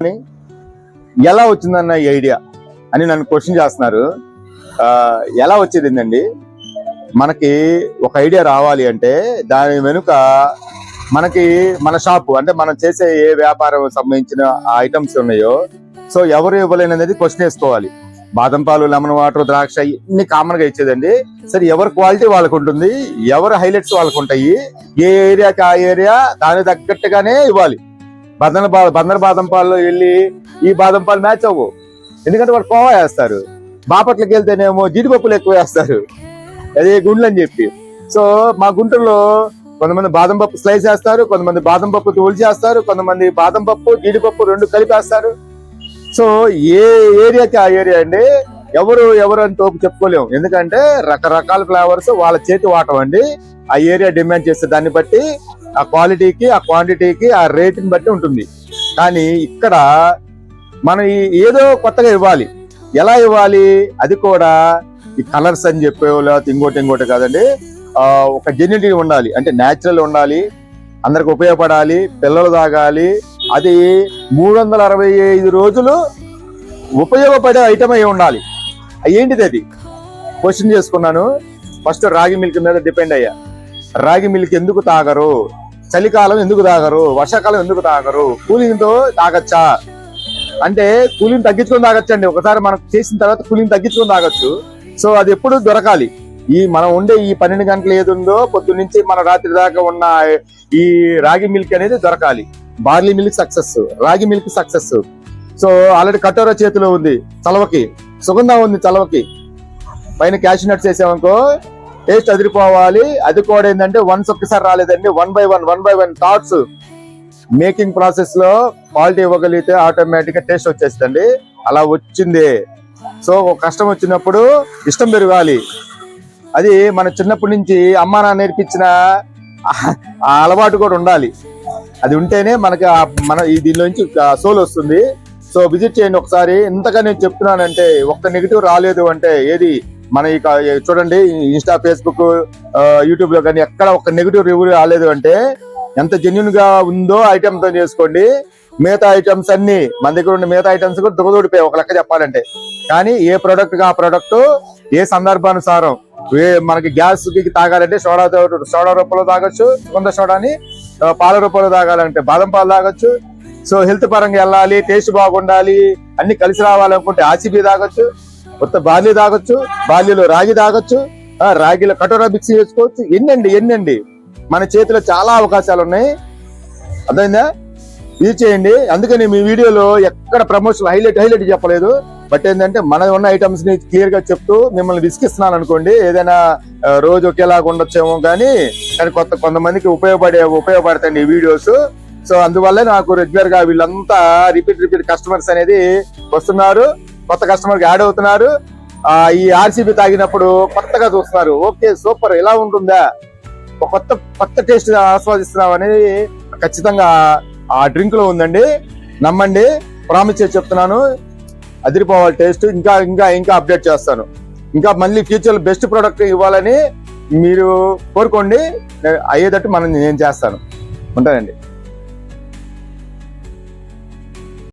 అని ఎలా వచ్చిందన్న ఈ ఐడియా అని నన్ను క్వశ్చన్ చేస్తున్నారు. ఆ, ఎలా వచ్చేది ఏంటండి మనకి ఒక ఐడియా రావాలి అంటే దాని వెనుక మనకి మన షాపు అంటే మనం చేసే ఏ వ్యాపారం సంబంధించిన ఐటమ్స్ ఉన్నాయో సో ఎవరు ఇవ్వలేని అనేది క్వశ్చన్ వేసుకోవాలి. బాదం పాలు లెమన్ వాటర్ ద్రాక్ష ఇన్ని కామన్గా ఇచ్చేదండి. సరే ఎవరి క్వాలిటీ వాళ్ళకు ఉంటుంది ఎవరి హైలైట్స్ వాళ్ళకు ఉంటాయి ఏ ఏరియాకి ఆ ఏరియా దానికి తగ్గట్టుగానే ఇవ్వాలి. బందన బా- బందర బాదం పాల్లో వెళ్ళి ఈ బాదం పాలు మ్యాచ్ అవ్వవు ఎందుకంటే వాళ్ళు కోవా వేస్తారు. బాపట్లకి వెళ్తేనేమో జీడిపప్పులు ఎక్కువ వేస్తారు. అదే గుండ్లు అని చెప్పి. సో మా గుంటూరులో కొంతమంది బాదం పప్పు స్లైస్ వేస్తారు కొంతమంది బాదం పప్పు తోలు చేస్తారు కొంతమంది బాదం పప్పు జీడిపప్పు రెండు కలిపేస్తారు సో ఏ ఏరియాకి ఆ ఏరియా అండి? ఎవరు ఎవరు అని తోపు చెప్పుకోలేము. ఎందుకంటే రకరకాల ఫ్లేవర్స్ వాళ్ళ చేతి వాటం అండి. ఆ ఏరియా డిమాండ్ చేసే దాన్ని బట్టి ఆ క్వాలిటీకి ఆ క్వాంటిటీకి ఆ రేటుని బట్టి ఉంటుంది. కానీ ఇక్కడ మనం ఏదో కొత్తగా ఇవ్వాలి. ఎలా ఇవ్వాలి? అది కూడా ఈ కలర్స్ అని చెప్పే లేకపోతే ఇంకోటి ఇంకోటి కాదండి. ఒక జెన్యుటీ ఉండాలి. అంటే న్యాచురల్ ఉండాలి. అందరికి ఉపయోగపడాలి. పిల్లలు తాగాలి. అది మూడు వందల అరవై ఐదు రోజులు ఉపయోగపడే ఐటమ్ అయి ఉండాలి. ఏంటిది అది? క్వశ్చన్ చేసుకున్నాను. ఫస్ట్ రాగి మిల్క్ మీద డిపెండ్ అయ్యా. రాగి మిల్క్ ఎందుకు తాగరు? చలికాలం ఎందుకు తాగరు? వర్షాకాలం ఎందుకు తాగరు? కూలింగ్తో తాగచ్చా? అంటే కూలింగ్ తగ్గించుకొని తాగొచ్చండి. ఒకసారి మనం చేసిన తర్వాత కూలింగ్ తగ్గించుకొని తాగొచ్చు. సో అది ఎప్పుడు దొరకాలి. ఈ మనం ఉండే ఈ పన్నెండు గంటలు ఏది ఉందో పొద్దు నుంచి మన రాత్రి దాకా ఉన్న ఈ రాగి మిల్క్ అనేది దొరకాలి. Barley milk success ragi milk success. So already కటోరా చేతిలో ఉంది చలవకి సుగంధం ఉంది చలవకి. పైన క్యాష్ నట్స్ వేసామనుకో టేస్ట్ అదిరిపోవాలి అది కూడా ఏంటంటే వన్స్ ఒక్కసారి రాలేదండి. One by one one by one thoughts making ప్రాసెస్లో క్వాలిటీ ఇవ్వగలిగితే ఆటోమేటిక్గా టేస్ట్ వచ్చేస్తుంది అలా వచ్చింది. సో ఒక కష్టం వచ్చినప్పుడు ఇష్టం పెరగాలి. అది మన చిన్నప్పటి నుంచి అమ్మ నాన్న నేర్పించిన ఆ- అలవాటు కూడా ఉండాలి. అది ఉంటేనే మనకి మన ఈ దీనిలోంచి సోల్ వస్తుంది. సో విజిట్ చేయండి ఒకసారి. ఇంతగా నేను చెప్తున్నానంటే ఒక్క నెగిటివ్ రాలేదు అంటే ఏది? మన ఇక చూడండి ఇన్స్టా ఫేస్బుక్ యూట్యూబ్లో కానీ ఎక్కడ ఒక నెగిటివ్ రివ్యూ రాలేదు అంటే ఎంత జెన్యున్గా ఉందో ఐటమ్తో చేసుకోండి. మిగతా ఐటమ్స్ అన్ని మన దగ్గర ఉన్న మిగతా ఐటమ్స్ కూడా దుగదూడిపోయాయి ఒక లెక్క చెప్పాలంటే. కానీ ఏ ప్రోడక్ట్ ఆ ప్రోడక్ట్ ఏ సందర్భానుసారం ఏ మనకి గ్యాస్కి తాగాలంటే సోడా సోడా రూపంలో తాగొచ్చు కొంత సోడాని పాల రూపంలో తాగాలంటే బాదం పాలు తాగొచ్చు. సో హెల్త్ పరంగా వెళ్ళాలి టేస్ట్ బాగుండాలి అన్ని కలిసి రావాలనుకుంటే ఆసిబి తాగొచ్చు. కొత్త బార్లీ తాగొచ్చు బార్లీలో రాగి తాగొచ్చు ఆ, రాగిలో కటోరా మిక్స్ చేసుకోవచ్చు. ఎన్నండి ఎన్నండి. మన చేతిలో చాలా అవకాశాలు ఉన్నాయి. అర్థమైందా? ఇది చేయండి. అందుకని మీ వీడియోలో ఎక్కడ ప్రమోషన్ హైలైట్ హైలైట్ చెప్పలేదు. బట్ ఏంటంటే మన ఉన్న ఐటమ్స్ని క్లియర్గా చెప్తూ మిమ్మల్ని విసిగిస్తున్నాను అనుకోండి. ఏదైనా రోజు ఒకేలాగా ఉండొచ్చేమో కానీ కానీ కొత్త కొంతమందికి ఉపయోగపడే ఉపయోగపడతాయండి ఈ వీడియోస్ సో అందువల్ల నాకు రెగ్యులర్గా వీళ్ళంతా రిపీట్ రిపీట్ కస్టమర్స్ అనేది వస్తున్నారు. కొత్త కస్టమర్ యాడ్ అవుతున్నారు. ఈ ఆర్సీబీ తాగినప్పుడు కొత్తగా చూస్తున్నారు. Okay super. ఎలా ఉంటుందా? ఒక కొత్త కొత్త టేస్ట్ ఆస్వాదిస్తున్నాం అనేది ఖచ్చితంగా ఆ డ్రింక్లో ఉందండి. నమ్మండి. ప్రామిస్ చేసి చెప్తున్నాను. అదిరిపోవాలి టేస్ట్ ఇంకా ఇంకా ఇంకా అప్డేట్ చేస్తాను. ఇంకా మళ్ళీ ఫ్యూచర్లో బెస్ట్ ప్రోడక్ట్ ఇవ్వాలని మీరు కోరుకోండి. అయ్యేటట్టు మనం నేను చేస్తాను. ఉంటానండి.